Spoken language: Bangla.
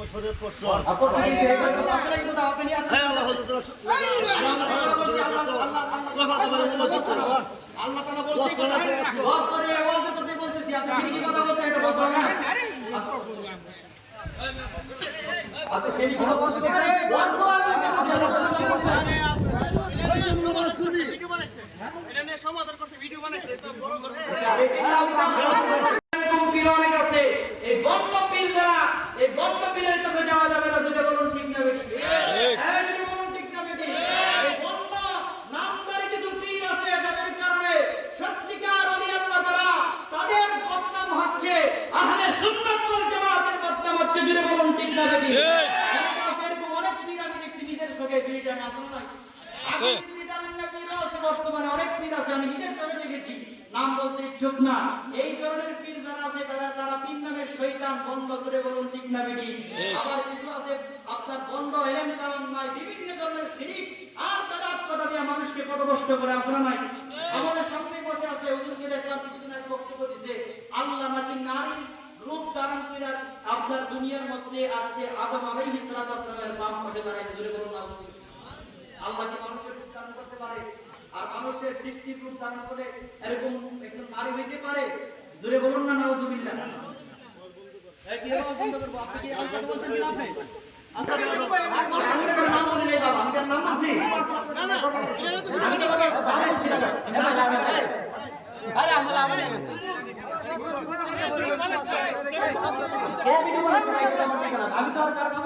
বছরের প্রশ্ন আপনি কি এই কথা আসলে কিন্তু দাও আপনি আসলে হ্যাঁ আল্লাহ হজরত কয় ফাতে পারে মসজিদ করে আল্লাহ তাআলা ওয়াজ বলছে করে আসো, ওয়াজ করো। ওয়াজ করে ওয়াজের কথা বলতেছি আচ্ছা শিরকি কথা বলতে এটা বলতে হবে না আচ্ছা শিরকি কথা ওয়াজ করতে ওয়াজ করা আল্লাহর কাছে আছে। ওয়াজ করবি এরকম পীর অনেক আছে। এই বন্য পীর যারা, এই বন্য পীরের কাছে যাওয়া যাবে না, যেটা বলুন ঠিক না বেঠিক? হ্যাঁ, যেটা বলুন ঠিক না বেঠিক? এই বন্য নামধারী কিছু পীর আছে, যাদের কারণে সত্যিকার অলি আল্লাহ তারা, তাদের বদনাম হচ্ছে, আহলে সুন্নাত ওয়াল জামাতের বদনাম হচ্ছে, যেটা বলুন ঠিক না বেঠিক? এরকম অনেক পীর আমি দেখছি নিজের চোখে পীরটা নিয়ে, না, পীরও আছে বর্তমানে, অনেক পীর আছে, আমি নিজের চোখে দেখেছি। নাম বলতে ইচ্ছুক না। এই ধরনের পীর যারা আছে তারা তারা পীর নামের শৈতান বন্ধ করে বলুন ঠিক না বেটি আবার কিছু আছে আপনার বন্ধ এলেন কারণ নাই বিভিন্ন ধরনের শিরিক। আর বেদাত কথা দিয়ে মানুষকে পদভস্ত করে আসলে নাই? আমাদের সামনে বসে আছে হুজুরকে দেখলাম কিছুদিন আগে বক্তব্য দিছে আল্লাহ নাকি নারী রূপ ধারণ করে আপনার দুনিয়ার মধ্যে আসতে আদম আলাইহিস সালাতু সালামের বাম পাশে দাঁড়াইতে জুড়ে বলুন আল্লাহ কি মানুষের রূপ দান করতে পারে আর মানুষের সৃষ্টির রূপ দান করে এরকম একজন নারী হইতে পারে জোরে বলুন না নাউজুবিল্লাহ এই কি আওয়াজ আমি তো আর কারণ।